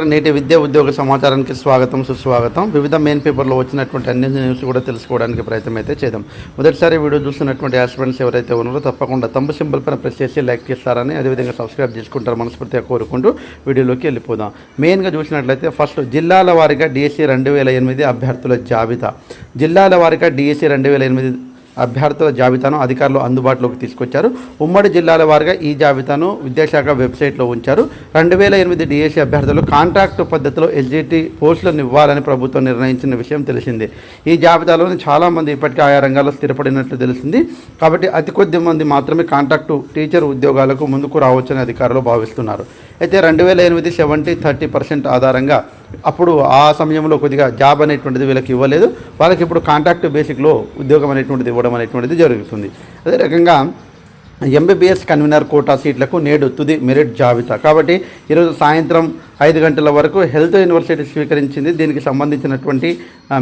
నమస్కారం నేటి విద్యా ఉద్యోగ సమాచారానికి స్వాగతం సుస్వాగతం. వివిధ మెయిన్ పేపర్లో వచ్చినటువంటి అన్ని న్యూస్ కూడా తెలుసుకోవడానికి ప్రయత్నం అయితే చేద్దాం. మొదటిసారి వీడియో చూస్తున్నటువంటి ఆస్పిరెంట్స్ ఎవరైతే ఉన్నారో తప్పకుండా తమ్ము సింబల్ పైన ప్రెస్ చేసి లైక్ చేస్తారని అదేవిధంగా సబ్స్క్రైబ్ చేసుకుంటారు మనస్ఫూర్తిగా కోరుకుంటూ వీడియోలోకి వెళ్ళిపోదాం. మెయిన్గా చూసినట్లయితే ఫస్ట్ జిల్లాల వారీగా డిఎస్సి రెండు వేల ఎనిమిది అభ్యర్థుల జాబితా. జిల్లాల వారీగా డిఎస్సి రెండు వేల ఎనిమిది అభ్యర్థుల జాబితాను అధికారులు అందుబాటులోకి తీసుకొచ్చారు. ఉమ్మడి జిల్లాల వారిగా ఈ జాబితాను విద్యాశాఖ వెబ్సైట్లో ఉంచారు. రెండు వేల ఎనిమిది డిఎస్సీ అభ్యర్థులు కాంట్రాక్టు పద్ధతిలో ఎల్జిటి పోస్టులను ఇవ్వాలని ప్రభుత్వం నిర్ణయించిన విషయం తెలిసిందే. ఈ జాబితాలోని చాలామంది ఇప్పటికే ఆయా రంగాల్లో స్థిరపడినట్లు తెలిసింది కాబట్టి అతి కొద్ది మంది మాత్రమే కాంట్రాక్టు టీచర్ ఉద్యోగాలకు ముందుకు రావచ్చని అధికారులు భావిస్తున్నారు. అయితే రెండు వేల ఎనిమిది సెవెంటీ థర్టీ పర్సెంట్ ఆధారంగా అప్పుడు ఆ సమయంలో కొద్దిగా జాబ్ అనేటువంటిది వీళ్ళకి ఇవ్వలేదు. వాళ్ళకి ఇప్పుడు కాంట్రాక్ట్ బేసిక్లో ఉద్యోగం అనేటువంటిది ఇవ్వడం అనేటువంటిది జరుగుతుంది. అదే రకంగా ఎంబీబీఎస్ కన్వీనర్ కోటా సీట్లకు నేడు తుది మెరిట్ జాబితా. కాబట్టి ఈరోజు సాయంత్రం ఐదు గంటల వరకు హెల్త్ యూనివర్సిటీ స్వీకరించింది. దీనికి సంబంధించినటువంటి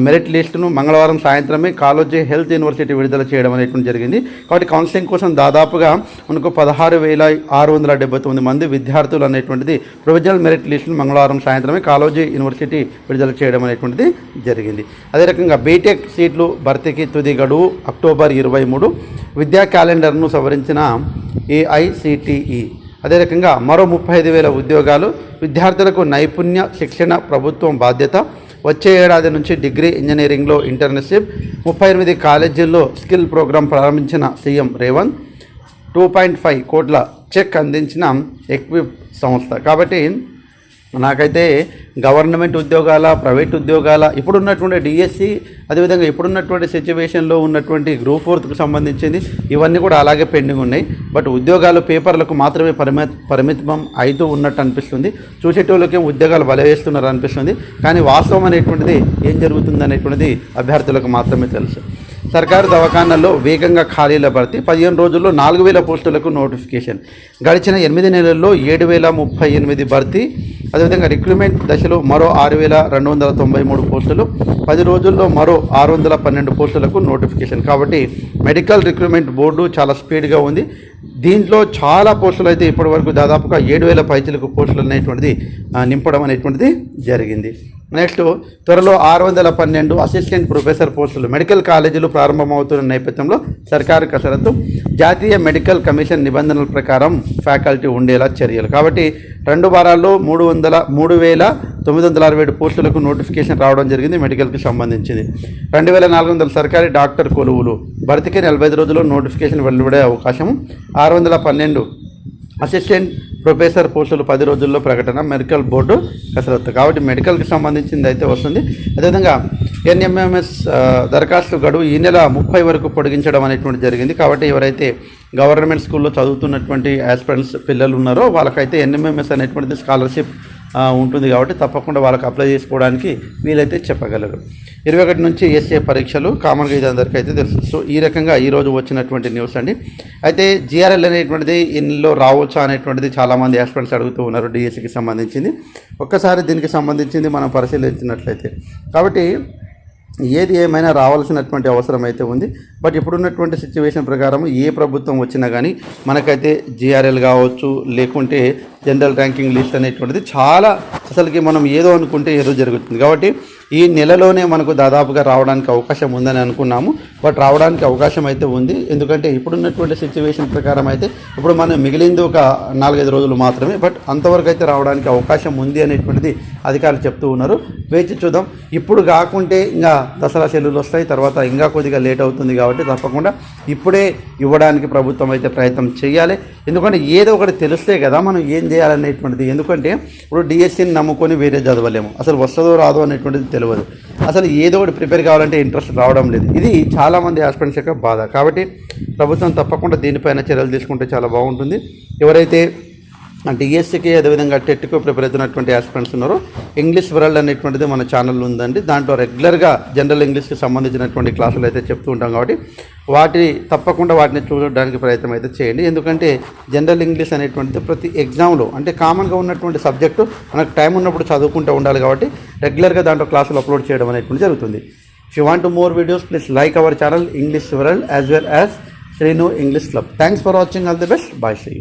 మెరిట్ లిస్టును మంగళవారం సాయంత్రమే కాలోజీ హెల్త్ యూనివర్సిటీ విడుదల చేయడం అనేటువంటి జరిగింది. కాబట్టి కౌన్సిలింగ్ కోసం దాదాపుగా మనకు పదహారు వేల ఆరు వందల డెబ్బై తొమ్మిది మంది విద్యార్థులు అనేటువంటిది ప్రొవిజనల్ మెరిట్ లిస్టును మంగళవారం సాయంత్రమే కాలోజీ యూనివర్సిటీ విడుదల చేయడం అనేటువంటిది జరిగింది. అదే రకంగా బీటెక్ సీట్లు భర్తీకి తుది గడువు అక్టోబర్ ఇరవై మూడు. విద్యా క్యాలెండర్ను సవరించిన ఏఐసిటిఈ అదే రకంగా మరో ముప్పై ఐదు వేల ఉద్యోగాలు విద్యార్థులకు నైపుణ్య శిక్షణ ప్రభుత్వం బాధ్యత. వచ్చే ఏడాది నుంచి డిగ్రీ ఇంజనీరింగ్లో ఇంటర్న్షిప్. ముప్పై ఎనిమిది కాలేజీల్లో స్కిల్ ప్రోగ్రాం ప్రారంభించిన CM Revanth. Two point five కోట్ల చెక్ అందించిన ఎక్విప్ సంస్థ. కాబట్టి నాకైతే గవర్నమెంట్ ఉద్యోగాల ప్రైవేట్ ఉద్యోగాల ఇప్పుడున్నటువంటి డిఎస్సి అదేవిధంగా ఇప్పుడున్నటువంటి సిచ్యువేషన్లో ఉన్నటువంటి గ్రూప్ ఫోర్త్కు సంబంధించింది ఇవన్నీ కూడా అలాగే పెండింగ్ ఉన్నాయి. బట్ ఉద్యోగాలు పేపర్లకు మాత్రమే పరిమి పరిమితం అవుతూ ఉన్నట్టు అనిపిస్తుంది. చూసేటోళ్ళకి ఉద్యోగాలు బలవేస్తున్నారు అనిపిస్తుంది. కానీ వాస్తవం అనేటువంటిది ఏం జరుగుతుంది అనేటువంటిది అభ్యర్థులకు మాత్రమే తెలుసు. సర్కారు దవాఖానాల్లో వేగంగా ఖాళీల భర్తీ పదిహేను రోజుల్లో నాలుగు వేల పోస్టులకు నోటిఫికేషన్ గడిచిన ఎనిమిది నెలల్లో ఏడు వేల ముప్పై ఎనిమిది భర్తీ అదేవిధంగా రిక్రూట్మెంట్ దశలో మరో ఆరు వేల రెండు వందల తొంభై మూడు పోస్టులు పది రోజుల్లో మరో ఆరు వందల పన్నెండు పోస్టులకు నోటిఫికేషన్. కాబట్టి మెడికల్ రిక్రూట్మెంట్ బోర్డు చాలా స్పీడ్గా ఉంది. దీంట్లో చాలా పోస్టులు అయితే ఇప్పటివరకు దాదాపుగా ఏడు వేల పైచలకు పోస్టులు అనేటువంటిది నింపడం అనేటువంటిది జరిగింది. నెక్స్ట్ త్వరలో ఆరు వందల పన్నెండు అసిస్టెంట్ ప్రొఫెసర్ పోస్టులు మెడికల్ కాలేజీలు ప్రారంభమవుతున్న నేపథ్యంలో సర్కారు కసరత్తు జాతీయ మెడికల్ కమిషన్ నిబంధనల ప్రకారం ఫ్యాకల్టీ ఉండేలా చర్యలు. కాబట్టి రెండు వారాల్లో మూడు వందల మూడు వేల తొమ్మిది వందల అరవై ఏడు పోస్టులకు నోటిఫికేషన్ రావడం జరిగింది మెడికల్కి సంబంధించింది. రెండు వేల నాలుగు వందల సర్కారీ డాక్టర్ కొలువులు. భర్తీకి నలభై ఐదు రోజుల్లో నోటిఫికేషన్ వెలువడే అవకాశం ఆరు వందల పన్నెండు అసిస్టెంట్ ప్రొఫెసర్ పోస్టులు పది రోజుల్లో ప్రకటన మెడికల్ బోర్డు కసరత్తు. కాబట్టి మెడికల్కి సంబంధించింది అయితే వస్తుంది. అదేవిధంగా ఎన్ఎంఎంఎస్ దరఖాస్తు గడువు ఈ నెల ముప్పై వరకు పొడిగించడం అనేటువంటి జరిగింది. కాబట్టి ఎవరైతే గవర్నమెంట్ స్కూల్లో చదువుతున్నటువంటి ఆస్పిరెంట్స్ పిల్లలు ఉన్నారో వాళ్ళకైతే ఎన్ఎంఎంఎస్ అనేటువంటిది స్కాలర్షిప్ ఉంటుంది కాబట్టి తప్పకుండా వాళ్ళకి అప్లై చేసుకోవడానికి వీలైతే చెప్పగలరు. ఇరవై ఒకటి నుంచి ఎస్ఏ పరీక్షలు కామన్గా ఇది అందరికైతే తెలుసు. సో ఈ రకంగా ఈరోజు వచ్చినటువంటి న్యూస్ అండి. అయితే జిఆర్ఎల్ అనేటువంటిది ఇందులో రావచ్చా అనేటువంటిది చాలామంది ఆస్పిరెంట్స్ అడుగుతూ ఉన్నారు డిఎస్సికి సంబంధించింది. ఒక్కసారి దీనికి సంబంధించింది మనం పరిశీలించినట్లయితే. కాబట్టి ఏది ఏమైనా రావాల్సినటువంటి అవసరం అయితే ఉంది. బట్ ఇప్పుడున్నటువంటి సిచ్యువేషన్ ప్రకారం ఏ ప్రభుత్వం వచ్చినా కానీ మనకైతే జిఆర్ఎల్ కావచ్చు లేకుంటే జనరల్ ర్యాంకింగ్ లిస్ట్ అనేటువంటిది చాలా అసలుకి మనం ఏదో అనుకుంటే ఏదో జరుగుతుంది. కాబట్టి ఈ నెలలోనే మనకు దాదాపుగా రావడానికి అవకాశం ఉందని అనుకున్నాము. బట్ రావడానికి అవకాశం అయితే ఉంది. ఎందుకంటే ఇప్పుడున్నటువంటి సిచ్యువేషన్ ప్రకారం అయితే ఇప్పుడు మనం మిగిలింది ఒక నాలుగైదు రోజులు మాత్రమే. బట్ అంతవరకు అయితే రావడానికి అవకాశం ఉంది అనేటువంటిది అధికారులు చెప్తూ ఉన్నారు. వేచి చూద్దాం. ఇప్పుడు కాకుంటే ఇంకా దసరా సెలవులు వస్తాయి. తర్వాత ఇంకా కొద్దిగా లేట్ అవుతుంది కాబట్టి తప్పకుండా ఇప్పుడే ఇవ్వడానికి ప్రభుత్వం అయితే ప్రయత్నం చేయాలి. ఎందుకంటే ఏదో ఒకటి తెలిస్తే కదా మనం ఏం చేయాలనేటువంటిది. ఎందుకంటే ఇప్పుడు డిఎస్సిని నమ్ముకొని వేరే చదవలేము. అసలు వస్తుందో రాదో అనేటువంటిది తెలియదు. అసలు ఏదో ఒకటి ప్రిపేర్ కావాలంటే ఇంట్రెస్ట్ రావడం లేదు. ఇది చాలామంది ఆస్పిరెంట్స్ యొక్క బాధ. కాబట్టి ప్రభుత్వం తప్పకుండా దీనిపైన చర్యలు తీసుకుంటే చాలా బాగుంటుంది. ఎవరైతే డిఎస్సికి అదేవిధంగా టెట్కు ప్రిపేర్ అవుతున్నటువంటి ఆస్పిరెంట్స్ ఉన్నారు. ఇంగ్లీష్ వరల్డ్ అనేటువంటిది మన ఛానల్ ఉందండి. దాంట్లో రెగ్యులర్గా జనరల్ ఇంగ్లీష్కి సంబంధించినటువంటి క్లాసులు అయితే చెప్తూ ఉంటాం కాబట్టి వాటి తప్పకుండా వాటిని చూడడానికి ప్రయత్నం అయితే చేయండి. ఎందుకంటే జనరల్ ఇంగ్లీష్ అనేటువంటిది ప్రతి ఎగ్జామ్లో అంటే కామన్గా ఉన్నటువంటి సబ్జెక్టు మనకు టైం ఉన్నప్పుడు చదువుకుంటూ ఉండాలి కాబట్టి రెగ్యులర్గా దాంట్లో క్లాసులు అప్లోడ్ చేయడం అనేటువంటి జరుగుతుంది. If you want more videos please like our channel English world as well as Srinu English club thanks for watching all the best bye Sri